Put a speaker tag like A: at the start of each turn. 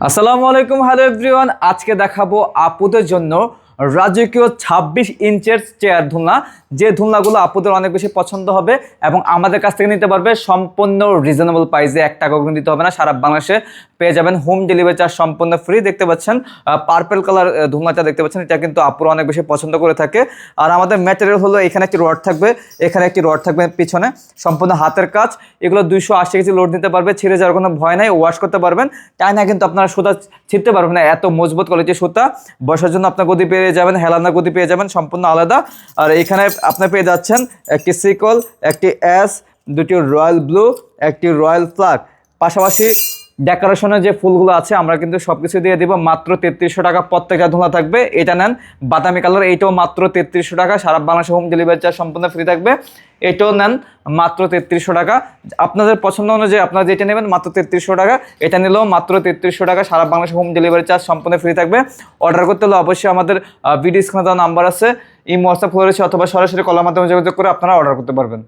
A: আসসালামু আলাইকুম hello everyone. আজকে দেখাবো আপুদের জন্য রাজকীয় ছাব্বিশ ইঞ্চের চেয়ার ধুলনা। যে ধুলনাগুলো আপুদের অনেক বেশি পছন্দ হবে এবং আমাদের কাছ থেকে নিতে পারবে, সম্পূর্ণ রিজনেবল প্রাইসে এক টাকা দিতে হবে না। সারা বাংলাদেশে পেয়ে যাবেন হোম ডেলিভারি চার্জ সম্পূর্ণ ফ্রি দেখতে পাচ্ছেন পার্পেল কালার ধুলনাটা দেখতে পাচ্ছেন। এটা কিন্তু আপুরা অনেক বেশি পছন্দ করে থাকে। আর আমাদের ম্যাটেরিয়াল হলো এখানে একটি রড থাকবে। এখানে একটি রড থাকবে পিছনে। সম্পূর্ণ হাতের কাজ। এগুলো দুইশো আশি কেজি লোড নিতে পারবে। ছিঁড়ে যাওয়ার কোনো ভয় নাই। ওয়াশ করতে পারবেন। তাই না কিন্তু আপনারা সুতা ছিঁড়তে পারবেন না। এত মজবুত কোয়ালিটির সুতা। বসার জন্য আপনার গদি পেয়ে যাবেন, হেলানা গতি পেয়ে যাবেন, সম্পূর্ণ আলাদা। আর এখানে আপনি পেয়ে যাচ্ছেন একটি সিকল, একটি অ্যাস দুটি রয়্যাল ব্লু, একটি রয়্যাল ফ্লাগ। পাশাপাশি ডেকোরেশনের যে ফুলগুলো আছে, আমরা কিন্তু সব কিছু দিয়ে দিব মাত্র তেত্রিশশো টাকা, প্রত্যেকটা ধোলা থাকবে। এটা নেন, বাদামি কালার, এইটাও মাত্র তেত্রিশশো টাকা, সারা বাংলাদেশে হোম ডেলিভারি চার্জ সম্পূর্ণ ফ্রি থাকবে। এটাও নেন, মাত্র তেত্রিশশো টাকা। আপনাদের পছন্দ অনুযায়ী আপনারা যেটা নেবেন, মাত্র তেত্রিশশো টাকা। এটা নিলেও মাত্র তেত্রিশশো টাকা, সারা বাংলাদেশে হোম ডেলিভারি চার্জ সম্পূর্ণ ফ্রি থাকবে। অর্ডার করতে হলে অবশ্যই আমাদের ভিডিও স্ক্রিনে দেওয়া নাম্বার আছে। এই হোয়াটসঅ্যাপ রয়েছে অথবা সরাসরি কলার মাধ্যমে যোগাযোগ করে আপনারা অর্ডার করতে পারবেন।